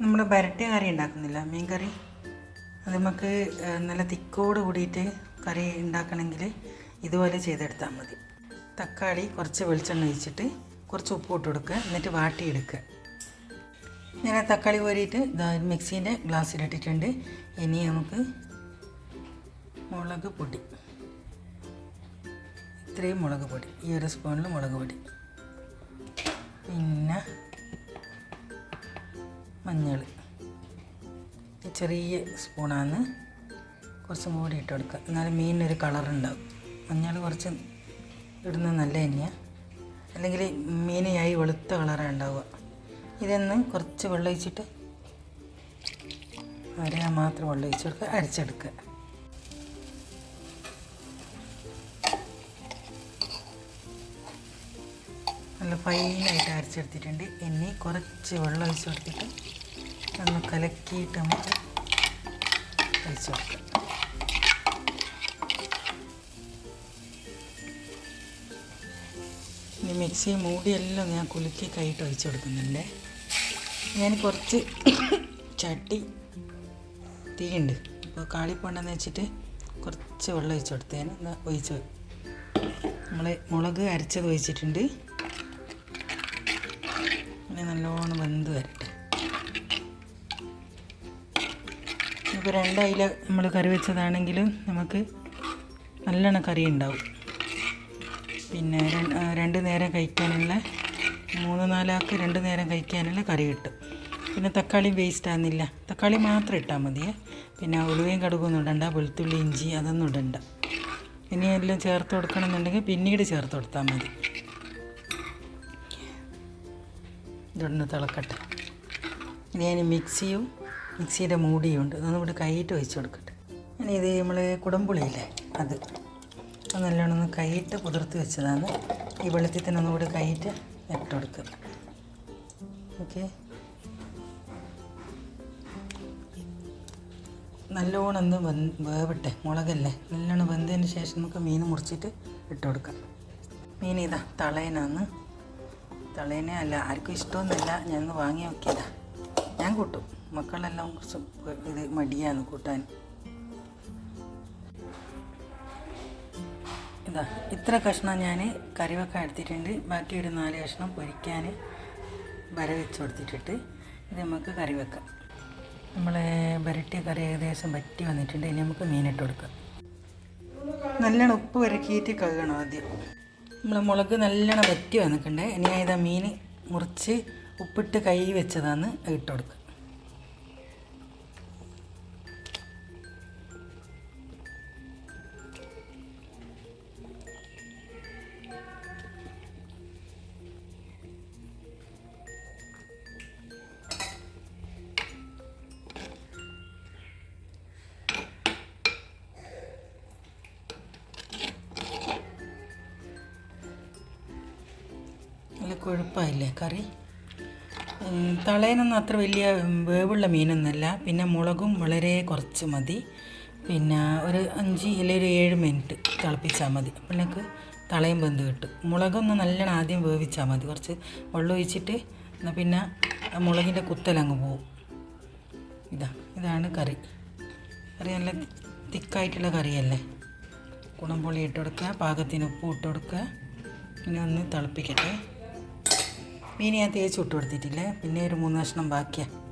നമ്മൾ വരട്ടിയ കറി ഉണ്ടാക്കുന്നില്ല. മീൻ കറി. അത് നമുക്ക് നല്ല തിക്കോട് കൂടിയിട്ട് കറി ഉണ്ടാക്കണമെങ്കിൽ ഇതുപോലെ ചെയ്തെടുത്താൽ മതി. തക്കാളി കുറച്ച് വെളിച്ചെണ്ണ ഒഴിച്ചിട്ട് കുറച്ച് ഉപ്പ് ഇട്ട് കൊടുക്കുക. എന്നിട്ട് വാട്ടിയെടുക്കുക. ഞാൻ തക്കാളി കോരിയിട്ട് മിക്സീന്റെ ഗ്ലാസ്സിലിട്ടിട്ടുണ്ട്. ഇനി നമുക്ക് മുളക് പൊടി. ഇത്രയും മുളക് പൊടി. ഈ ഒരു സ്പൂണിൽ മുളക് പൊടി. പിന്നെ മഞ്ഞൾ. ചെറിയ സ്പൂണാന്ന് കുറച്ചും കൂടി ഇട്ട് കൊടുക്കുക. എന്നാലും മീനിനൊരു കളറുണ്ടാവും മഞ്ഞൾ കുറച്ച് ഇടുന്നത് നല്ല തന്നെയാണ് അല്ലെങ്കിൽ മീനായി വെളുത്ത കളറാണ് ഉണ്ടാവുക. ഇതൊന്ന് കുറച്ച് വെള്ളം ഒഴിച്ചിട്ട് അരയാൻ മാത്രം വെള്ളം ഒഴിച്ച് കൊടുക്കുക. അരച്ചെടുക്കുക. നല്ല ഫൈനായിട്ട് അരച്ചെടുത്തിട്ടുണ്ട്. ഇനി കുറച്ച് വെള്ളം ഒഴിച്ച് കൊടുത്തിട്ട് ഒന്ന് കലക്കിയിട്ട് നമുക്ക് ഒഴിച്ച് കൊടുക്കാം ഇനി മിക്സി മൂടിയെല്ലാം ഞാൻ കുലുക്കി കൈയിട്ട് ഒഴിച്ചു കൊടുക്കുന്നുണ്ട്. ഞാൻ കുറച്ച് ചട്ടി തീയുണ്ട്. ഇപ്പോൾ കാളിപ്പോണ്ടെന്ന് വെച്ചിട്ട് കുറച്ച് വെള്ളം ഒഴിച്ചു കൊടുത്തേന് ഒഴിച്ച് നമ്മൾ മുളക് അരച്ചത് ഒഴിച്ചിട്ടുണ്ട്. പിന്നെ നല്ലോണം വെന്ത് വരട്ടെ ഇപ്പോൾ രണ്ടയില നമ്മൾ കറി വെച്ചതാണെങ്കിലും നമുക്ക് നല്ലോണം കറി ഉണ്ടാവും പിന്നെ രണ്ട് നേരം കഴിക്കാനുള്ള മൂന്ന് നാലാൾക്ക് രണ്ട് നേരം കഴിക്കാനുള്ള കറി കിട്ടും. പിന്നെ തക്കാളി വേസ്റ്റ് ആകുന്നില്ല തക്കാളി മാത്രം ഇട്ടാൽ മതിയേ. പിന്നെ ഉലുവയും കടുകൊന്നും ഇടണ്ട വെളുത്തുള്ളി ഇഞ്ചി അതൊന്നും ഇടണ്ട. ഇനി എല്ലാം ചേർത്ത് കൊടുക്കണമെന്നുണ്ടെങ്കിൽ പിന്നീട് ചേർത്ത് കൊടുത്താൽ മതി. ഇതൊന്ന് തിളക്കട്ടെ. ഇനി ഞാൻ മിക്സിയും മിക്സിയുടെ മൂടിയുണ്ട്. അതൊന്നും കൈയിട്ട് വെച്ച് കൊടുക്കട്ടെ. ഇനി ഇത് നമ്മൾ കുടംപുളിയില്ലേ? അത്. നല്ലോണം ഒന്ന് കൈയിട്ട് കുതിർത്ത് വെച്ചതാണ്. ഈ വെളുത്തിൽ തന്നെ ഒന്നുകൂടി കൈയിട്ട് ഇട്ട് കൊടുക്കുക ഓക്കെ. നല്ലോണം ഒന്ന് വെന് വേവട്ടെ. മുളകല്ലേ? നല്ലോണം വെന്തതിന് ശേഷം നമുക്ക് മീൻ മുറിച്ചിട്ട് ഇട്ട് കൊടുക്കാം. മീൻ ഇതാ തളയനാന്ന് തളയനെ അല്ല ആർക്കും ഇഷ്ടമൊന്നുമില്ല. ഞാൻ വാങ്ങി നോക്കിയതാ. ഞാൻ കൂട്ടും. മക്കളെല്ലാം ഇത് മടിയാണ് കൂട്ടാൻ. ഇതാ ഇത്ര കഷ്ണം ഞാൻ കറിവൊക്കെ എടുത്തിട്ടുണ്ട്. ബാക്കി ഒരു നാല് കഷ്ണം പൊരിക്കാൻ വര വെച്ച് കൊടുത്തിട്ടിട്ട് ഇത് നമുക്ക് കറി വെക്കാം. നമ്മൾ വരട്ടിയ കറി ഏകദേശം വറ്റി വന്നിട്ടുണ്ട്. ഇനി നമുക്ക് മീനിട്ട് കൊടുക്കാം. നല്ലോണം ഉപ്പ് വരക്കിയിട്ട് കഴുകണം ആദ്യം. നമ്മൾ മുളക് നല്ലോണം വറ്റി വന്നിട്ടുണ്ട്. ഇനി ഇതാ മീൻ മുറിച്ച് ഉപ്പിട്ട് കൈ വെച്ചതാണ് ഇട്ട് കൊടുക്കുക നല്ല കൊഴുപ്പായില്ലേ കറി തളയനൊന്നും അത്ര വലിയ വേവുള്ള മീനൊന്നുമല്ല. പിന്നെ മുളകും വളരെ കുറച്ച് മതി. പിന്നെ ഒരു അഞ്ച് അല്ലെങ്കിൽ ഒരു ഏഴ് മിനിറ്റ് തിളപ്പിച്ചാൽ മതി. അപ്പോഴേക്ക് തളയും വെന്ത് കിട്ടും. മുളകൊന്ന് നല്ലോണം ആദ്യം വേവിച്ചാൽ മതി. കുറച്ച് വെള്ളം ഒഴിച്ചിട്ട് എന്നാൽ പിന്നെ മുളകിന്റെ കുത്തലങ്ങ് പോവും. ഇതാ ഇതാണ് കറി. കറി നല്ല തിക്കായിട്ടുള്ള കറിയല്ലേ? കുണംപുളി ഇട്ട് കൊടുക്കുക. പാകത്തിന് ഉപ്പ് ഇട്ട് കൊടുക്കുക. ഇനി ഒന്ന് തിളപ്പിക്കട്ടെ. മീൻ ഞാൻ തേച്ച് ഇട്ട് കൊടുത്തിട്ടില്ലേ? പിന്നെ ഒരു മൂന്ന് കഷ്ണം ബാക്കിയാണ്